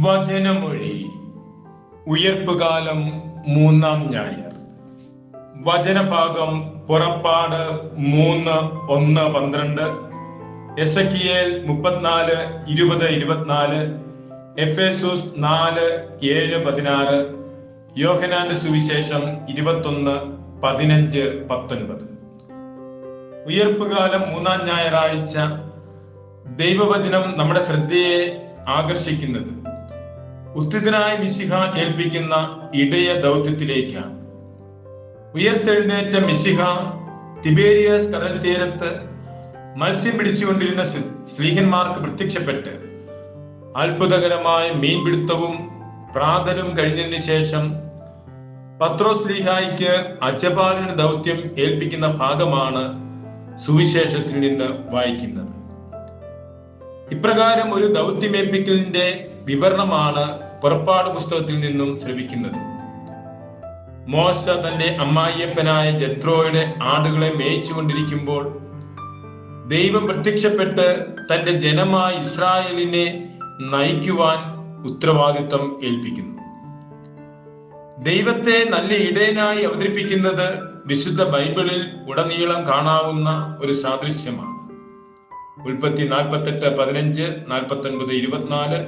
വചനമൊഴി. ഉയർപ്പുകാലം മൂന്നാം ഞായർ. വചനഭാഗം പുറപ്പാട് മൂന്ന് ഒന്ന് പന്ത്രണ്ട്. എസ് എൽ മുപ്പത്തിനാല് ഇരുപത് ഇരുപത്തിനാല്. എഫ് എസൂസ് നാല് ഏഴ് പതിനാറ്. യോഹനാന്റെ സുവിശേഷം ഇരുപത്തൊന്ന് പതിനഞ്ച് പത്തൊൻപത്. ഉയർപ്പുകാലം മൂന്നാം ഞായറാഴ്ച ദൈവവചനം നമ്മുടെ ശ്രദ്ധയെ ആകർഷിക്കുന്നത്. ഉത്തിതനായ മിശിഹ ഏൽപ്പിക്കുന്ന ഇടയ ദൗത്യത്തിലേക്കാണ്. ഉയർത്തെഴുന്നേറ്റ മിശിഹ തിബേരിയസ് കടൽ തീരത്ത് മത്സ്യം പിടിച്ചുകൊണ്ടിരുന്ന സ്ത്രീഹന്മാർക്ക് പ്രത്യക്ഷപ്പെട്ട് അത്ഭുതകരമായ മീൻപിടുത്തവും പ്രാതലും കഴിഞ്ഞതിന് ശേഷം പത്രോസ് ലീഹായിക്ക് അജപാലിന് ദൗത്യം ഏൽപ്പിക്കുന്ന ഭാഗമാണ് സുവിശേഷത്തിൽ നിന്ന് വായിക്കുന്നത്. ഇപ്രകാരം ഒരു ദൗത്യമേൽപ്പിക്കലിന്റെ വിവരണമാണ് പുറപ്പാട് പുസ്തകത്തിൽ നിന്നും ശ്രമിക്കുന്നത് മോശ തന്റെ അമ്മായിയപ്പനായ ജത്രോയുടെ ആടുകളെ മേയിച്ചുകൊണ്ടിരിക്കുമ്പോൾ ദൈവം പ്രത്യക്ഷപ്പെട്ട് തന്റെ ജനമായ ഇസ്രായേലിനെ നയിക്കുവാൻ ഉത്തരവാദിത്വം ഏൽപ്പിക്കുന്നു. ദൈവത്തെ നല്ല ഇടയനായി അവതരിപ്പിക്കുന്നത് വിശുദ്ധ ബൈബിളിൽ ഉടനീളം കാണാവുന്ന ഒരു സാദൃശ്യമാണ്. ഉൽപ്പത്തി നാൽപ്പത്തെട്ട് പതിനഞ്ച് നാൽപ്പത്തി ഒൻപത് ഇരുപത്തിനാല്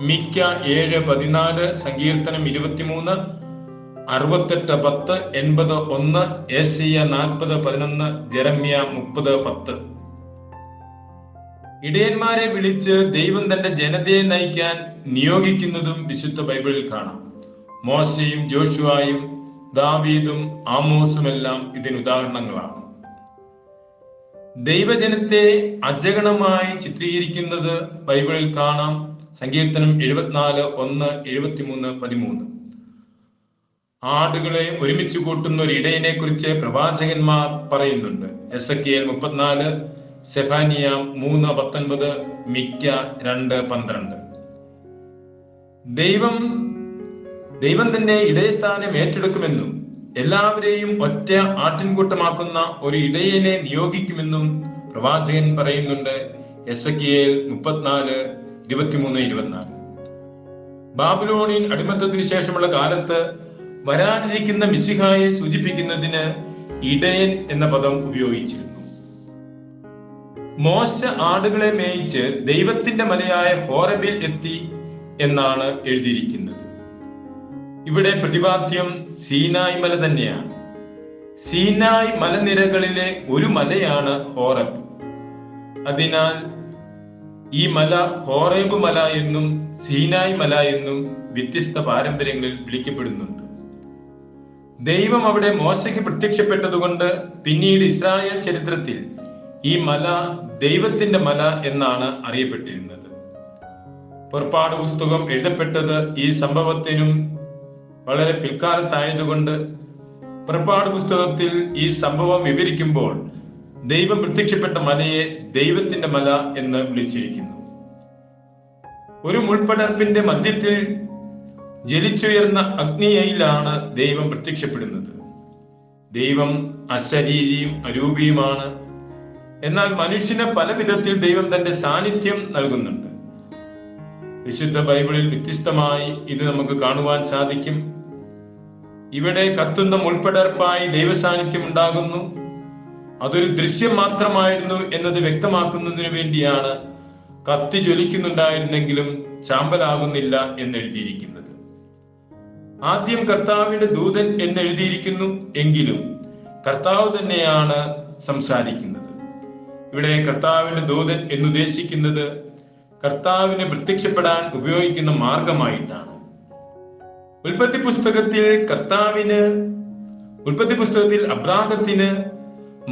മിക്ക ഏഴ് പതിനാല് സങ്കീർത്തനം ഇരുപത്തിമൂന്ന് അറുപത്തെട്ട് പത്ത് എൺപത് ഒന്ന് ഏഷ്യ നാൽപ്പത് പതിനൊന്ന് ജെറമ്യ മുപ്പത് പത്ത്. ഇടയന്മാരെ വിളിച്ച് ദൈവം തന്റെ ജനതയെ നയിക്കാൻ നിയോഗിക്കുന്നതും വിശുദ്ധ ബൈബിളിൽ കാണാം. മോശയും ജോഷുവായും ദാവീദും ആമോസുമെല്ലാം ഇതിന് ഉദാഹരണങ്ങളാണ്. ദൈവജനത്തെ അജഗണമായി ചിത്രീകരിക്കുന്നത് ബൈബിളിൽ കാണാം. സങ്കീർത്തനം എഴുപത്തിനാല് ഒന്ന് എഴുപത്തിമൂന്ന് പതിമൂന്ന്. ആടുകളെ ഒരുമിച്ച് കൂട്ടുന്ന ഒരു ഇടയനെ കുറിച്ച് പ്രവാചകന്മാർ പറയുന്നുണ്ട്. എസ് എൽ മുപ്പത്തിനാല് സെഫാനിയ മൂന്ന് പത്തൊൻപത് മിക്ക രണ്ട് പന്ത്രണ്ട്. ദൈവം ദൈവം തന്നെ ഇടയസ്ഥാനം ഏറ്റെടുക്കുമെന്നും എല്ലാവരെയും ഒറ്റ ആട്ടിൻകൂട്ടമാക്കുന്ന ഒരു ഇടയനെ നിയോഗിക്കുമെന്നും പ്രവാചകൻ പറയുന്നുണ്ട്. എസ് എ മുപ്പത്തിനാല് ഇരുപത്തിമൂന്ന് ഇരുപത്തിനാല്. ബാബുലോണിയൻ അടിമത്തത്തിന് ശേഷമുള്ള കാലത്ത് വരാനിരിക്കുന്ന മിസിഹായെ സൂചിപ്പിക്കുന്നതിന് ഇടയൻ എന്ന പദം ഉപയോഗിച്ചിരുന്നു. മോശ ആടുകളെ മേയിച്ച് ദൈവത്തിന്റെ മലയായ ഹോറബിൽ എത്തി എന്നാണ് എഴുതിയിരിക്കുന്നത്. ഇവിടെ പ്രതിപാദ്യം സീനായ് മല തന്നെയാണ്. സീനായ് മലനിരകളിലെ ഒരു മലയാണ് ഹോറബ് അതിനാൽ ഈ മല ഹോറേബ് മല എന്നും സീനായ് മല എന്നും വ്യത്യസ്ത പാരമ്പര്യങ്ങളിൽ വിളിക്കപ്പെടുന്നുണ്ട്. ദൈവം അവിടെ മോശയ്ക്ക് പ്രത്യക്ഷപ്പെട്ടതുകൊണ്ട് പിന്നീട് ഇസ്രായേൽ ചരിത്രത്തിൽ ഈ മല ദൈവത്തിന്റെ മല എന്നാണ് അറിയപ്പെട്ടിരുന്നത്. പുറപ്പാട് പുസ്തകം എഴുതപ്പെട്ടത് ഈ സംഭവത്തിനും വളരെ പിൽക്കാലത്തായതുകൊണ്ട് പുറപ്പാട് പുസ്തകത്തിൽ ഈ സംഭവം വിവരിക്കുമ്പോൾ ദൈവം പ്രത്യക്ഷപ്പെട്ട മലയെ ദൈവത്തിന്റെ മല എന്ന് വിളിച്ചിരിക്കുന്നു. ഒരു മുൾപ്പടർപ്പിന്റെ മധ്യത്തിൽ ജലിച്ചുയർന്ന അഗ്നിയയിലാണ് ദൈവം പ്രത്യക്ഷപ്പെടുന്നത്. ദൈവം അശരീരിയും അരൂപിയുമാണ്. എന്നാൽ മനുഷ്യന് പല വിധത്തിൽ ദൈവം തന്റെ സാന്നിധ്യം നൽകുന്നുണ്ട്. വിശുദ്ധ ബൈബിളിൽ വ്യത്യസ്തമായി ഇത് നമുക്ക് കാണുവാൻ സാധിക്കും. ഇവിടെ കത്തുന്ന മുൾപ്പടർപ്പായി ദൈവസാന്നിധ്യം ഉണ്ടാകുന്നു. അതൊരു ദൃശ്യം മാത്രമായിരുന്നു എന്നത് വ്യക്തമാക്കുന്നതിന് വേണ്ടിയാണ് കത്തി ജ്വലിക്കുന്നുണ്ടായിരുന്നെങ്കിലും ചാമ്പലാകുന്നില്ല എന്നെഴുതിയിരിക്കുന്നത്. ആദ്യം കർത്താവിന്റെ ദൂതൻ എന്നെഴുതിയിരിക്കുന്നു എങ്കിലും കർത്താവ് തന്നെയാണ് സംസാരിക്കുന്നത്. ഇവിടെ കർത്താവിന്റെ ദൂതൻ എന്നുദ്ദേശിക്കുന്നത് കർത്താവിനെ പ്രത്യക്ഷപ്പെടാൻ ഉപയോഗിക്കുന്ന മാർഗമായിട്ടാണ്. ഉൽപ്പത്തി പുസ്തകത്തിൽ കർത്താവിന് ഉൽപ്പത്തി പുസ്തകത്തിൽ അബ്രാഹത്തിന്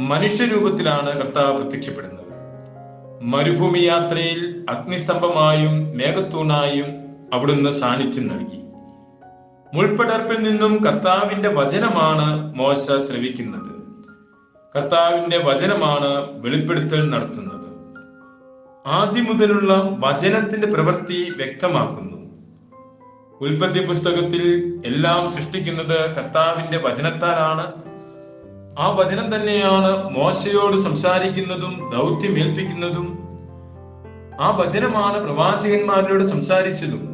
മനുഷ്യരൂപത്തിലാണ് കർത്താവ് പ്രത്യക്ഷപ്പെടുന്നത്. മരുഭൂമി യാത്രയിൽ അഗ്നിസ്തംഭമായും മേഘത്തൂണായും അവിടുന്ന് സാന്നിധ്യം നൽകി. മുൾപ്പടർപ്പിൽ നിന്നും കർത്താവിന്റെ വചനമാണ് മോശ ശ്രവിക്കുന്നത്. കർത്താവിന്റെ വചനമാണ് വെളിപ്പെടുത്തൽ നടത്തുന്നത്. ആദ്യം മുതലുള്ള വചനത്തിന്റെ പ്രവൃത്തി വ്യക്തമാക്കുന്നു. ഉൽപ്പത്തി പുസ്തകത്തിൽ എല്ലാം സൃഷ്ടിക്കുന്നത് കർത്താവിന്റെ വചനത്താലാണ്. ആ വചനം തന്നെയാണ് മോശയോട് സംസാരിക്കുന്നതും ദൗത്യം ഏൽപ്പിക്കുന്നതും. ആ വചനമാണ് പ്രവാചകന്മാരോട് സംസാരിച്ചതും.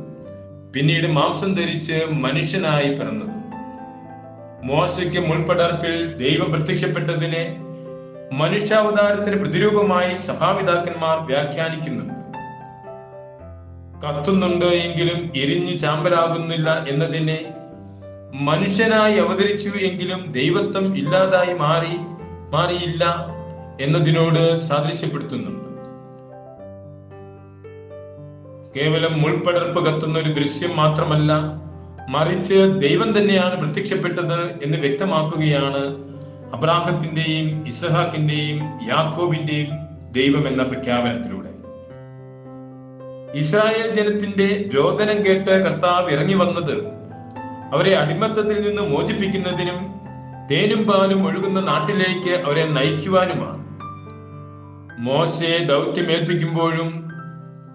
പിന്നീട് മാംസം ധരിച്ച് മനുഷ്യനായി പിറന്നതും. മോശയ്ക്ക് മുൾപടർപ്പിൽ ദൈവം പ്രത്യക്ഷപ്പെട്ടതിനെ മനുഷ്യാവതാരത്തിന് പ്രതിരൂപമായി സഭാപിതാക്കന്മാർ വ്യാഖ്യാനിക്കുന്നു കത്തുന്നുണ്ട് എങ്കിലും എരിഞ്ഞ് ചാമ്പലാകുന്നില്ല എന്നതിനെ മനുഷ്യനായി അവതരിച്ചു എങ്കിലും ദൈവത്വം ഇല്ലാതായി മാറി മാറിയില്ല എന്നതിനോട് സാദൃശ്യപ്പെടുത്തുന്നുണ്ട്. കേവലം മുൾപ്പടർപ്പ് കത്തുന്ന ഒരു ദൃശ്യം മാത്രമല്ല മറിച്ച് ദൈവം തന്നെയാണ് പ്രത്യക്ഷപ്പെട്ടത് എന്ന് വ്യക്തമാക്കുകയാണ് അബ്രാഹത്തിന്റെയും ഇസഹാക്കിന്റെയും യാക്കോബിന്റെയും ദൈവം എന്ന പ്രഖ്യാപനത്തിലൂടെ. ഇസ്രായേൽ ജനത്തിന്റെ രോദനം കേട്ട് കർത്താവ് ഇറങ്ങി വന്നത് അവരെ അടിമത്തത്തിൽ നിന്ന് മോചിപ്പിക്കുന്നതിനും തേനും പാലും ഒഴുകുന്ന നാട്ടിലേക്ക് അവരെ നയിക്കുവാനുമാണ്. മോശയെ ദൗത്യമേൽപ്പിക്കുമ്പോഴും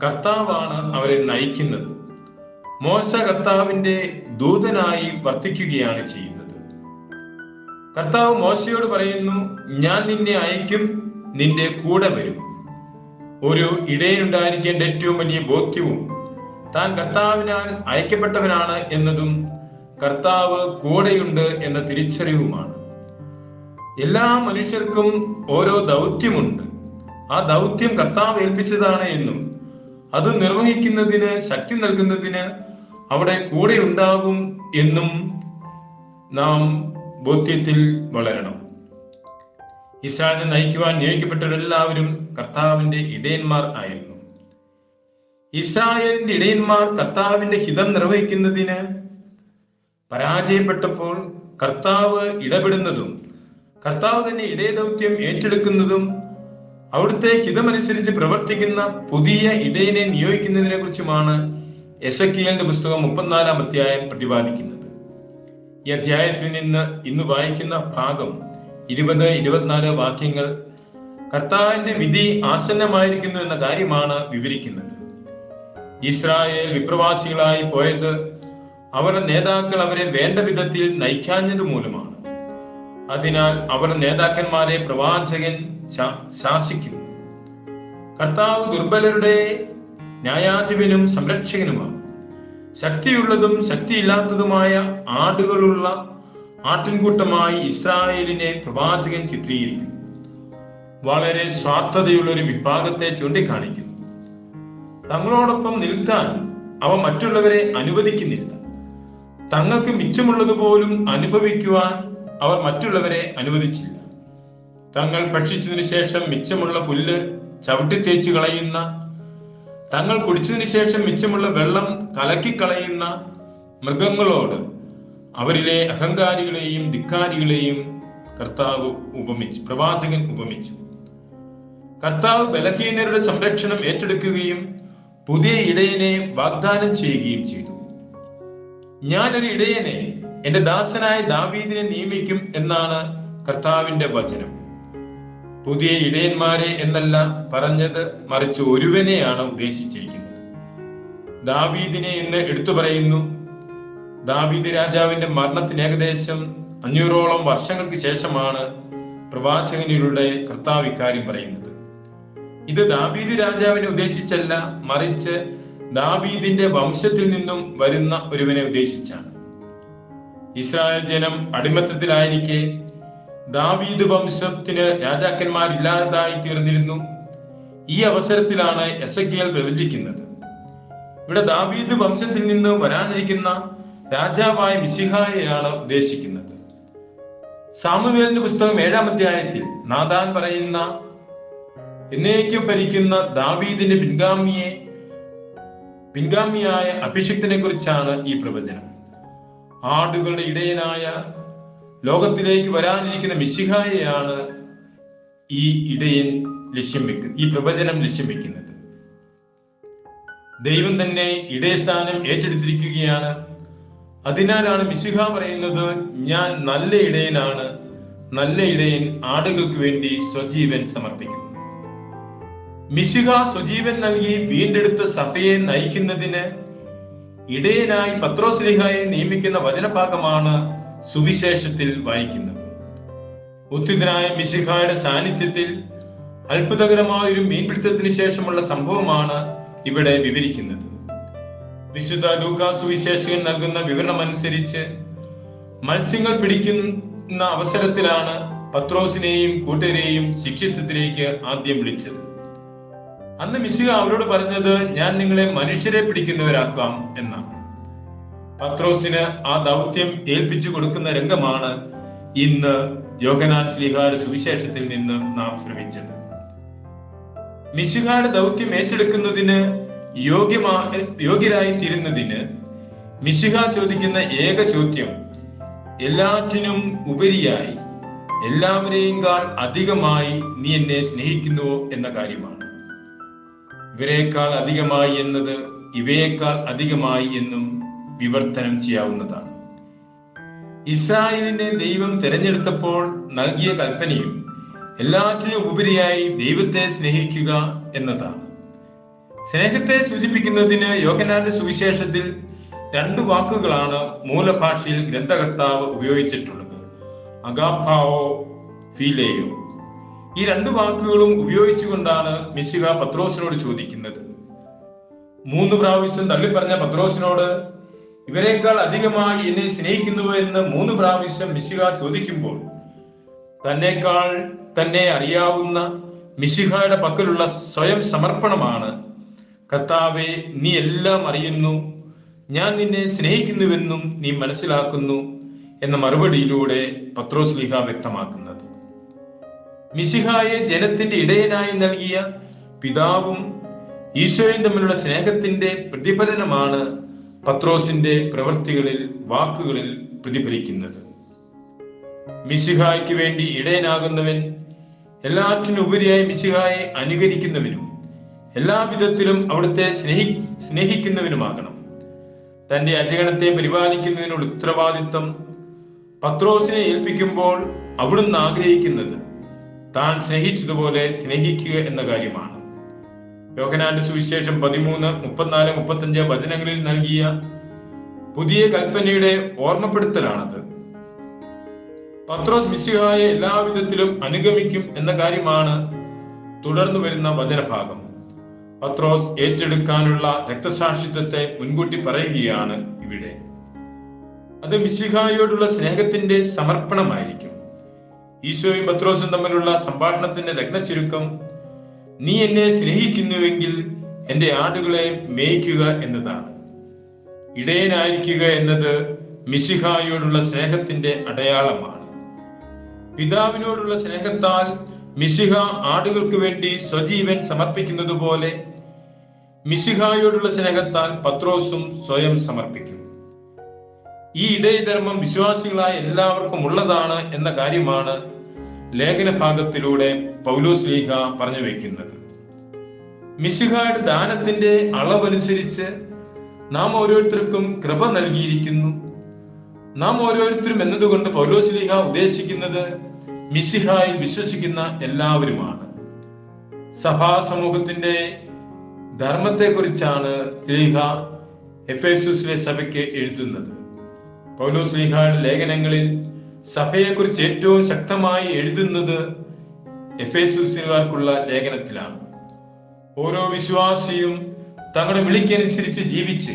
കർത്താവാണ് അവരെ നയിക്കുന്നത്. മോശ കർത്താവിന്റെ ദൂതനായി വർത്തിക്കുകയാണ് ചെയ്യുന്നത്. കർത്താവ് മോശയോട് പറയുന്നു ഞാൻ നിന്നെ അയക്കും നിന്റെ കൂടെ വരും. ഒരു ഇടയിലുണ്ടായിരിക്കേണ്ട ഏറ്റവും വലിയ ബോധ്യവും താൻ കർത്താവിനാൽ അയക്കപ്പെട്ടവനാണ് എന്നതും കർത്താവ് കൂടെയുണ്ട് എന്ന തിരിച്ചറിവുമാണ്. എല്ലാ മനുഷ്യർക്കും ഓരോ ദൗത്യമുണ്ട്. ആ ദൗത്യം കർത്താവ് ഏൽപ്പിച്ചതാണ് എന്നും അത് നിർവഹിക്കുന്നതിന് ശക്തി നൽകുന്നതിന് അവിടെ കൂടെ ഉണ്ടാകും എന്നും നാം ബോധ്യത്തിൽ വളരണം. ഇസ്രായേലിനെ നയിക്കുവാൻ നിയോഗിക്കപ്പെട്ടവരെല്ലാവരും കർത്താവിന്റെ ഇടയന്മാർ ആയിരുന്നു. ഇസ്രായേലിന്റെ ഇടയന്മാർ കർത്താവിന്റെ ഹിതം നിർവഹിക്കുന്നതിന് പരാജയപ്പെട്ടപ്പോൾ കർത്താവ് ഇടപെടുന്നതും കർത്താവ് തന്നെ ഇടയദൗത്യം ഏറ്റെടുക്കുന്നതും അവിടുത്തെ ഹിതമനുസരിച്ച് പ്രവർത്തിക്കുന്ന പുതിയ ഇടയനെ നിയോഗിക്കുന്നതിനെ കുറിച്ചുമാണ് എസക്കിയലിന്റെ പുസ്തകം മുപ്പത്തിനാലാം അധ്യായം പ്രതിപാദിക്കുന്നത്. ഈ അധ്യായത്തിൽ നിന്ന് ഇന്ന് വായിക്കുന്ന ഭാഗം ഇരുപത് ഇരുപത്തിനാല് വാക്യങ്ങൾ കർത്താവിന്റെ വിധി ആസന്നമായിരിക്കുന്നു എന്ന കാര്യമാണ് വിവരിക്കുന്നത്. ഇസ്രായേൽ വിപ്രവാസികളായി പോയത് അവരുടെ നേതാക്കൾ അവരെ വേണ്ട വിധത്തിൽ നയിക്കാഞ്ഞത് മൂലമാണ്. അതിനാൽ അവരുടെ നേതാക്കന്മാരെ പ്രവാചകൻ ശാസിക്കുന്നു. കർത്താവ് ദുർബലരുടെ ന്യായാധിപനും സംരക്ഷകനുമാണ്. ശക്തിയുള്ളതും ശക്തിയില്ലാത്തതുമായ ആടുകളുള്ള ആട്ടിൻകൂട്ടമായി ഇസ്രായേലിനെ പ്രവാചകൻ ചിത്രീകരിക്കുന്നു. വളരെ സ്വാർത്ഥതയുള്ള ഒരു വിഭാഗത്തെ ചൂണ്ടിക്കാണിക്കുന്നു. തങ്ങളോടൊപ്പം നിൽക്കാൻ അവ മറ്റുള്ളവരെ അനുവദിക്കുന്നില്ല. തങ്ങൾക്ക് മിച്ചമുള്ളതുപോലും അനുഭവിക്കുവാൻ അവർ മറ്റുള്ളവരെ അനുവദിച്ചില്ല. തങ്ങൾ ഭക്ഷിച്ചതിനു ശേഷം മിച്ചമുള്ള പുല്ല് ചവിട്ടി തേച്ച് കളയുന്ന തങ്ങൾ കുടിച്ചതിനു ശേഷം മിച്ചമുള്ള വെള്ളം കലക്കിക്കളയുന്ന മൃഗങ്ങളോട് അവരിലെ അഹങ്കാരികളെയും ധിക്കാരികളെയും കർത്താവ് ഉപമിച്ചു പ്രവാചകൻ ഉപമിച്ചു. കർത്താവ് ബലഹീനരുടെ സംരക്ഷണം ഏറ്റെടുക്കുകയും പുതിയ ഇടയനെ വാഗ്ദാനം ചെയ്യുകയും ചെയ്തു. ഞാനൊരു ഇടയനെ എന്റെ ദാസനായ ദാവീദിനെ നിയമിക്കും എന്നാണ് കർത്താവിന്റെ വചനം. പുതിയ ഇടയന്മാരെ എന്നല്ല പറഞ്ഞത് മറിച്ച് ഒരുവനെയാണ് ഉദ്ദേശിച്ചിരിക്കുന്നത്. ദാവീദിനെ എന്ന് എടുത്തു പറയുന്നു ദാവീദ് രാജാവിന്റെ മരണത്തിന് ഏകദേശം അഞ്ഞൂറോളം വർഷങ്ങൾക്ക് ശേഷമാണ് പ്രവാചകനിലൂടെ കർത്താവ് ഇക്കാര്യം പറയുന്നത്. ഇത് ദാവീദ് രാജാവിനെ ഉദ്ദേശിച്ചല്ല മറിച്ച് ദാവീദിന്റെ വംശത്തിൽ നിന്നും വരുന്ന ഒരുവനെ ഉദ്ദേശിച്ചാണ്. ഇസ്രായേൽ ജനം അടിമത്തത്തിലായിരിക്കെ ദാവീദ് വംശത്തിന് രാജാക്കന്മാരില്ലാതായി തീർന്നിരുന്നു. ഈ അവസരത്തിലാണ് എസക്കിയൽ പ്രവചിക്കുന്നത്. ഇവിടെ ദാവീദ് വംശത്തിൽ നിന്ന് വരാനിരിക്കുന്ന രാജാവായ മിശിഹായെയാണ് ഉദ്ദേശിക്കുന്നത്. സാമുവേലിന്റെ പുസ്തകം ഏഴാം അധ്യായത്തിൽ നാദാൻ പറയുന്ന എന്നേക്കും ഭരിക്കുന്ന ദാവീദിന്റെ പിൻഗാമിയെ പിൻഗാമിയായ അഭിഷിക്തനെ കുറിച്ചാണ് ഈ പ്രവചനം. ആടുകളുടെ ഇടയനായ ലോകത്തിലേക്ക് വരാനിരിക്കുന്ന മിശിഹായയാണ് ഈ ഇടയൻ ലക്ഷ്യം വെക്കുന്നത് ഈ പ്രവചനം ലക്ഷ്യം വെക്കുന്നത്. ദൈവം തന്നെ ഇടയസ്ഥാനം ഏറ്റെടുത്തിരിക്കുകയാണ്. അതിനാലാണ് മിശിഹ പറയുന്നത് ഞാൻ നല്ല ഇടയനാണ്. നല്ല ഇടയൻ ആടുകൾക്ക് വേണ്ടി സ്വജീവൻ സമർപ്പിക്കുന്നു. മിശിഹ സുജീവൻ നൽകി വീണ്ടെടുത്ത് സഭയെ നയിക്കുന്നതിന് ഇടയനായി പത്രോസ്ലിഹായെ നിയമിക്കുന്ന വചനഭാഗമാണ് സുവിശേഷത്തിൽ വായിക്കുന്നത്. ഉത്തിതനായ മിശിഹായുടെ സാന്നിധ്യത്തിൽ അത്ഭുതകരമായ ഒരു മീൻപിടുത്തത്തിന് ശേഷമുള്ള സംഭവമാണ് ഇവിടെ വിവരിക്കുന്നത്. വിശുദ്ധ ലൂക്കാ സുവിശേഷകൻ നൽകുന്ന വിവരണം അനുസരിച്ച് മത്സ്യങ്ങൾ പിടിക്കുന്ന അവസരത്തിലാണ് പത്രോസിനെയും കൂട്ടരെയും ശിക്ഷിത്വത്തിലേക്ക് ആദ്യം വിളിച്ചത്. അന്ന് മിശിക അവരോട് പറഞ്ഞത് ഞാൻ നിങ്ങളെ മനുഷ്യരെ പിടിക്കുന്നവരാക്കാം എന്നാണ്. പത്രോസിന് ആ ദൗത്യം ഏൽപ്പിച്ചു കൊടുക്കുന്ന രംഗമാണ് ഇന്ന് യോഹനാൻ ശ്രീഹാട് സുവിശേഷത്തിൽ നിന്ന് നാം ശ്രമിച്ചത്. മിശിഹാട് ദൗത്യം ഏറ്റെടുക്കുന്നതിന് യോഗ്യമാ യോഗ്യരായി തീരുന്നതിന് മിശിഹ ചോദിക്കുന്ന ഏക ചോദ്യം എല്ലാറ്റിനും ഉപരിയായി എല്ലാവരെയും കാൾ അധികമായി നീ എന്നെ സ്നേഹിക്കുന്നുവോ? എന്ന കാര്യമാണ്. ഇവരെക്കാൾ അധികമായി എന്നത് ഇവയേക്കാൾ അധികമായി എന്നും വിവർത്തനം ചെയ്യാവുന്നതാണ്. ഇസ്രായേലിനെ ദൈവം തിരഞ്ഞെടുത്തപ്പോൾ നൽകിയ കൽപ്പനയും എല്ലാറ്റിനും ഉപരിയായി ദൈവത്തെ സ്നേഹിക്കുക എന്നതാണ്. സ്നേഹത്തെ സൂചിപ്പിക്കുന്നതിന് യോഹനാന്റെ സുവിശേഷത്തിൽ രണ്ട് വാക്കുകളാണ് മൂലഭാഷയിൽ ഗ്രന്ഥകർത്താവ് ഉപയോഗിച്ചിട്ടുള്ളത്. അഗാഭാവോ ഫീലേയോ. ഈ രണ്ട് വാക്കുകളും ഉപയോഗിച്ചുകൊണ്ടാണ് മിശിക പത്രോസിനോട് ചോദിക്കുന്നത്. മൂന്ന് പ്രാവശ്യം തള്ളിപ്പറഞ്ഞ പത്രോസിനോട് ഇവരെക്കാൾ അധികമായി എന്നെ സ്നേഹിക്കുന്നു എന്ന് മൂന്ന് പ്രാവശ്യം മിശിക ചോദിക്കുമ്പോൾ തന്നെക്കാൾ തന്നെ അറിയാവുന്ന മിശിഹയുടെ പക്കലുള്ള സ്വയം സമർപ്പണമാണ്. കർത്താവെ നീ എല്ലാം അറിയുന്നു. ഞാൻ നിന്നെ സ്നേഹിക്കുന്നുവെന്നും നീ മനസ്സിലാക്കുന്നു എന്ന മറുപടിയിലൂടെ പത്രോസ്ലിഹ വ്യക്തമാക്കുന്നത്. മിശിഹായെ ജനത്തിന്റെ ഇടയനായി നൽകിയ പിതാവും ഈശോയും തമ്മിലുള്ള സ്നേഹത്തിന്റെ പ്രതിഫലനമാണ് പത്രോസിന്റെ പ്രവൃത്തികളിൽ വാക്കുകളിൽ പ്രതിഫലിക്കുന്നത്. മിശിഹായ്ക്ക് വേണ്ടി ഇടയനാകുന്നവൻ എല്ലാറ്റിനുപരിയായി മിശിഹായെ അനുകരിക്കുന്നവനും എല്ലാ വിധത്തിലും അവിടുത്തെ സ്നേഹി സ്നേഹിക്കുന്നവനുമാകണം. തന്റെ അജഗണത്തെ പരിപാലിക്കുന്നതിനുള്ള ഉത്തരവാദിത്വം പത്രോസിനെ ഏൽപ്പിക്കുമ്പോൾ അവിടുന്ന് ആഗ്രഹിക്കുന്നത് താൻ സ്നേഹിച്ചതുപോലെ സ്നേഹിക്കുക എന്ന കാര്യമാണ്. യോഹനാന്റെ സുവിശേഷം പതിമൂന്ന് മുപ്പത്തിനാല് മുപ്പത്തഞ്ച് വചനങ്ങളിൽ നൽകിയ പുതിയ കൽപ്പനയുടെ ഓർമ്മപ്പെടുത്തലാണത്. പത്രോസ് മിശിഹായെ എല്ലാവിധത്തിലും അനുഗമിക്കും എന്ന കാര്യമാണ് തുടർന്നു വരുന്ന വചനഭാഗം. പത്രോസ് ഏറ്റെടുക്കാനുള്ള രക്തസാക്ഷിത്വത്തെ മുൻകൂട്ടി പറയുകയാണ് ഇവിടെ. അത് മിശിഹായോടുള്ള സ്നേഹത്തിന്റെ സമർപ്പണമായിരിക്കും. ഈശോയും പത്രോസും തമ്മിലുള്ള സംഭാഷണത്തിന്റെ രത്നചുരുക്കം നീ എന്നെ സ്നേഹിക്കുന്നുവെങ്കിൽ എന്റെ ആടുകളെ മേയ്ക്കുക എന്നതാണ്. ഇടയനായിരിക്കുക എന്നത് മിശിഹായോടുള്ള സ്നേഹത്തിന്റെ അടയാളമാണ്. പിതാവിനോടുള്ള സ്നേഹത്താൽ മിശിഹ ആടുകൾക്ക് വേണ്ടി സ്വജീവൻ സമർപ്പിക്കുന്നത് പോലെ മിശിഹായോടുള്ള സ്നേഹത്താൽ പത്രോസും സ്വയം സമർപ്പിക്കും. ഈ ഇടയധർമ്മം വിശ്വാസികളായ എല്ലാവർക്കും ഉള്ളതാണ് എന്ന കാര്യമാണ് ലേഖന ഭാഗത്തിലൂടെ പൗലോസ് ലീഹ പറഞ്ഞു വെക്കുന്നത്. മിശിഹായുടെ ദാനത്തിന്റെ അളവനുസരിച്ച് നാം ഓരോരുത്തർക്കും കൃപ നൽകിയിരിക്കുന്നു. നാം ഓരോരുത്തരും എന്നതുകൊണ്ട് പൗലോസ് ലീഹ ഉദ്ദേശിക്കുന്നത് മിശിഹായിൽ വിശ്വസിക്കുന്ന എല്ലാവരുമാണ്. സഭാ സമൂഹത്തിന്റെ ധർമ്മത്തെക്കുറിച്ചാണ് ശ്രീഹ എഫേസുസിലെ സഭയ്ക്ക് എഴുതുന്നത്. ലീഹയുടെ ലേഖനങ്ങളിൽ സഭയെക്കുറിച്ച് ഏറ്റവും ശക്തമായി എഴുതുന്നത് എഫേസുകാർക്കുള്ള ലേഖനത്തിലാണ്. ഓരോ വിശ്വാസിയും തങ്ങളുടെ വിളിക്കനുസരിച്ച് ജീവിച്ച്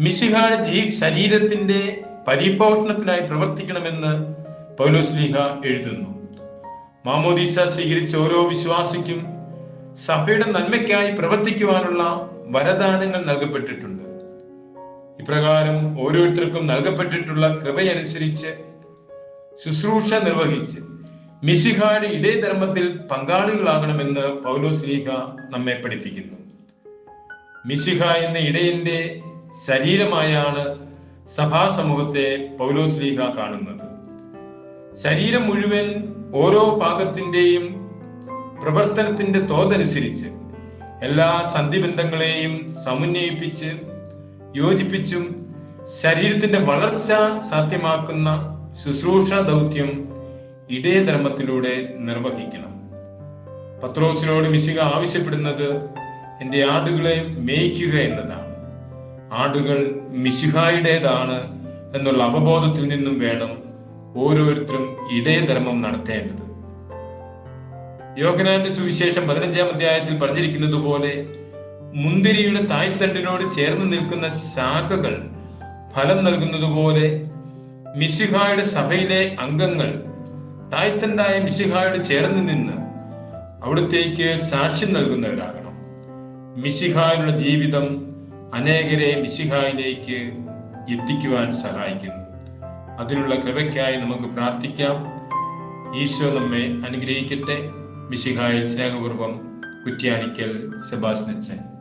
മിശിഹാട് ജീ ശരീരത്തിന്റെ പരിപോഷണത്തിനായി പ്രവർത്തിക്കണമെന്ന് പൗലോസ് ലീഹ എഴുതുന്നു. മാമോദീസ സ്വീകരിച്ച ഓരോ വിശ്വാസിക്കും സഭയുടെ നന്മയ്ക്കായി പ്രവർത്തിക്കുവാനുള്ള വരദാനങ്ങൾ നൽകപ്പെട്ടിട്ടുണ്ട്. ഇപ്രകാരം ഓരോരുത്തർക്കും നൽകപ്പെട്ടിട്ടുള്ള കൃപയനുസരിച്ച് ശുശ്രൂഷ നിർവഹിച്ച് മിശിഹായുടെ ഇടയധർമ്മത്തിൽ പങ്കാളികളാകണമെന്ന് പൗലോസ് ലീഹ നമ്മെ പഠിപ്പിക്കുന്നു. മിശിഹ എന്ന ഇടയന്റെ ശരീരമായാണ് സഭാസമൂഹത്തെ പൗലോസ് ലീഹ കാണുന്നത്. ശരീരം മുഴുവൻ ഓരോ ഭാഗത്തിന്റെയും പ്രവർത്തനത്തിന്റെ തോതനുസരിച്ച് എല്ലാ സന്ധിബന്ധങ്ങളെയും സമന്വയിപ്പിച്ച് യോജിപ്പിച്ചും ശരീരത്തിന്റെ വളർച്ച സാധ്യമാക്കുന്ന ശുശ്രൂഷ ദൗത്യം ഇടയധർമ്മത്തിലൂടെ നിർവഹിക്കണം. പത്രോസിനോട് മിശിക ആവശ്യപ്പെടുന്നത് എന്റെ ആടുകളെ മേയ്ക്കുക എന്നതാണ്. ആടുകൾ മിശിഹായുടേതാണ് എന്നുള്ള അവബോധത്തിൽ നിന്നും വേണം ഓരോരുത്തരും ഇടയധർമ്മം നടത്തേണ്ടത്. യോഹനാന്റെ സുവിശേഷം പതിനഞ്ചാം അധ്യായത്തിൽ പറഞ്ഞിരിക്കുന്നത് പോലെ മുന്തിരിയുടെ തായ്തണ്ടിനോട് ചേർന്ന് നിൽക്കുന്ന ശാഖകൾ ഫലം നൽകുന്നതുപോലെ മിശിഹായുടെ സഭയിലെ അംഗങ്ങൾ തായ്തണ്ടായ മിശിഹായോട് ചേർന്ന് നിന്ന് അവിടത്തേക്ക് സാക്ഷ്യം നൽകുന്നവരാകണം. മിശിഹായുടെ ജീവിതം അനേകരെ മിശിഹായിലേക്ക് എത്തിക്കുവാൻ സഹായിക്കുന്നു. അതിനുള്ള കൃപയ്ക്കായി നമുക്ക് പ്രാർത്ഥിക്കാം. ഈശോ നമ്മെ അനുഗ്രഹിക്കട്ടെ. മിശിഹായിൽ സ്നേഹപൂർവം കുറ്റ്യാനിക്കൽ സെബാസ്നച്ചൻ